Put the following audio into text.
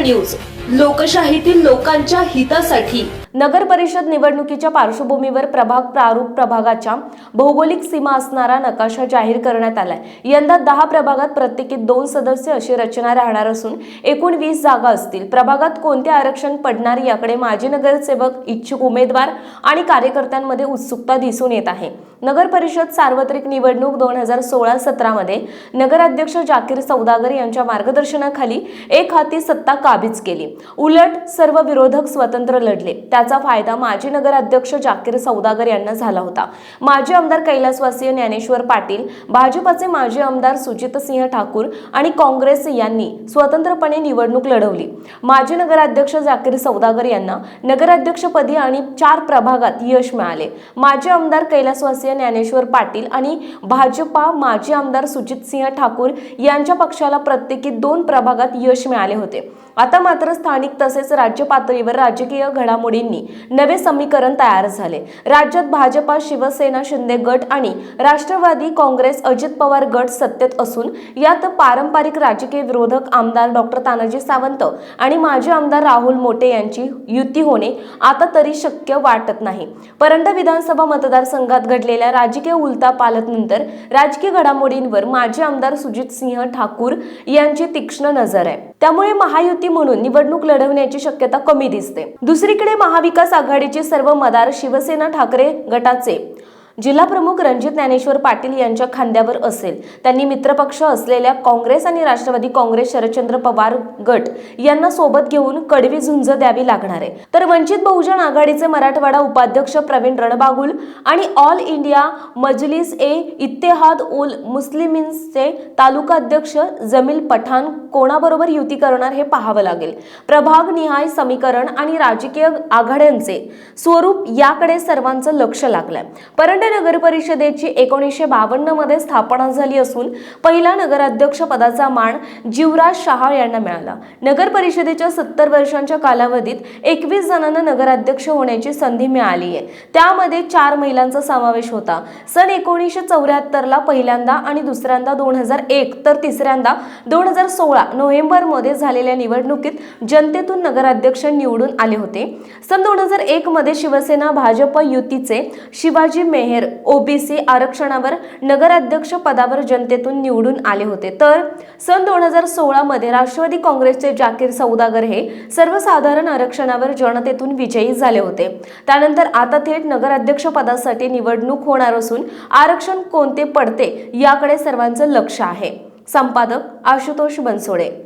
News. लोकशाहीतील लोकांच्या हितासाठी. नगर परिषद निवडणुकीच्या पार्श्वभूमीवर प्रभाग प्रारूप प्रभागाच्या भौगोलिक सीमा असणारा नकाशा जाहीर करण्यात आलाय. यंदा दहा प्रभागात प्रत्येकी दोन सदस्य अशी रचना राहणार असून एकूण वीस जागा असतील. प्रभागात कोणते आरक्षण पडणार याकडे माजी नगरसेवक इच्छुक उमेदवार आणि कार्यकर्त्यांमध्ये उत्सुकता दिसून येत आहे. नगर परिषद सार्वत्रिक निवडणूक दोन हजार सोळा सतरामध्ये नगराध्यक्ष जाकीर सौदागर यांच्या मार्गदर्शनाखाली एक हाती सत्ता काबीज केली. उलट सर्व विरोधक स्वतंत्र लढले. त्याचा फायदा माजी नगराध्यक्ष जाकीर सौदागर यांना झाला होता. माजी आमदार कैलासवासीय ज्ञानेश्वर पाटील भाजपाचे माजी आमदार सुजितसिंह ठाकूर आणि काँग्रेस यांनी स्वतंत्रपणे निवडणूक लढवली. माजी नगराध्यक्ष जाकीर सौदागर यांना नगराध्यक्षपदी आणि चार प्रभागात यश मिळाले. माजी आमदार कैलासवासी कैलासवासीय ज्ञानेश्वर पाटील आणि भाजपा माजी आमदार सुजितसिंह ठाकूर यांच्या पक्षाला प्रत्येकी दोन प्रभागात यश मिळाले होते. आता मात्र स्थानिक तसेच राज्य पातळीवर राजकीय घडामोडींनी नवे समीकरण तयार झाले. राज्यात भाजपा शिवसेना शिंदे गट आणि राष्ट्रवादी काँग्रेस अजित पवार गट सत्तेत असून यात पारंपरिक राजकीय विरोधक आमदार डॉक्टर तानाजी सावंत आणि माजी आमदार राहुल मोटे यांची युती होणे आता तरी शक्य वाटत नाही. परंड विधानसभा मतदारसंघात झालेल्या राजकीय उलतापालतनंतर राजकीय घडामोडींवर माजी आमदार सुजित सिंह ठाकूर यांची तीक्ष्ण नजर आहे. त्यामुळे महायुती म्हणून निवडणूक लढवण्याची शक्यता कमी दिसते. दुसरीकडे महाविकास आघाडीचे सर्व मदार शिवसेना ठाकरे गटाचे जिल्हा प्रमुख रणजित ज्ञानेश्वर पाटील यांच्या खांद्यावर असेल. त्यांनी मित्रपक्ष असलेल्या काँग्रेस आणि राष्ट्रवादी काँग्रेस शरदचंद्र पवार गट यांना सोबत घेऊन कडवी झुंज द्यावी लागणार आहे. तर वंचित बहुजन आघाडीचे मराठवाडा उपाध्यक्ष प्रवीण रणबागुल आणि ऑल इंडिया मजलिस ए इत्तेहाद उल मुस्लिमिन्सचे तालुका अध्यक्ष जमील पठाण कोणाबरोबर युती करणार हे पाहावं लागेल. प्रभाग निहाय समीकरण आणि राजकीय आघाड्यांचे स्वरूप याकडे सर्वांचं लक्ष लागलंय. परंडा नगर परिषदेची एकोणीसशे बावन्नमध्ये स्थापना झाली असून पहिला नगराध्यक्ष पदाचा मान जीवराज शहा यांना मिळाला. नगर परिषदेच्या सत्तर वर्षांच्या कालावधीत एकवीस जणांना नगराध्यक्ष होण्याची संधी मिळाली आहे. त्यामध्ये चार महिलांचा समावेश होता. सन एकोणीसशे चौऱ्याहत्तरला पहिल्यांदा आणि दुसऱ्यांदा दोन हजार एक तर तिसऱ्यांदा दोन हजार सोळा नोव्हेंबरमध्ये झालेल्या निवडणुकीत जनतेतून नगराध्यक्ष निवडून आले होते. सन दोन हजार एक मध्ये शिवसेना भाजप युतीचे शिवाजी मेहर ओबीसी आरक्षणावर नगराध्यक्ष पदावर जनतेतून निवडून आले होते. तर सन दोन हजार सोळामध्ये राष्ट्रवादी काँग्रेसचे जाकीर सौदागर हे सर्वसाधारण आरक्षणावर जनतेतून विजयी झाले होते. त्यानंतर आता थेट नगराध्यक्ष पदासाठी निवडणूक होणार असून आरक्षण कोणते पडते याकडे सर्वांचं लक्ष आहे. संपादक आशुतोष बनसोडे.